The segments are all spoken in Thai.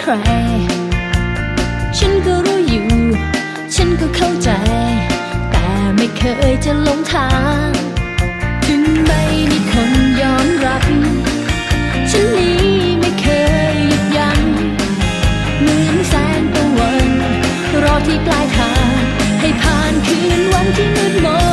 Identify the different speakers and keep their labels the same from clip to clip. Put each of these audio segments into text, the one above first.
Speaker 1: ใคร ฉันก็รู้อยู่ ฉันก็เข้าใจ แต่ไม่เคยจะหลงทาง ถึงไม่มีคนยอมรับ ฉันนี้ไม่เคยหยุดยัง้งเหมือนแสงตะวัน รอที่ปลายทาง ให้ผ่านคืนวันที่มืดมน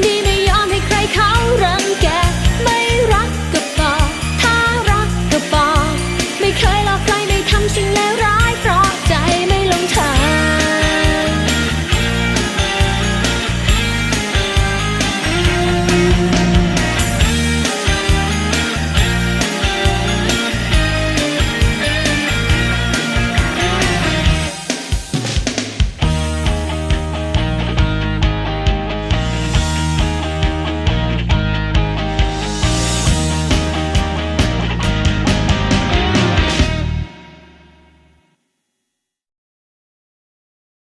Speaker 1: Hindi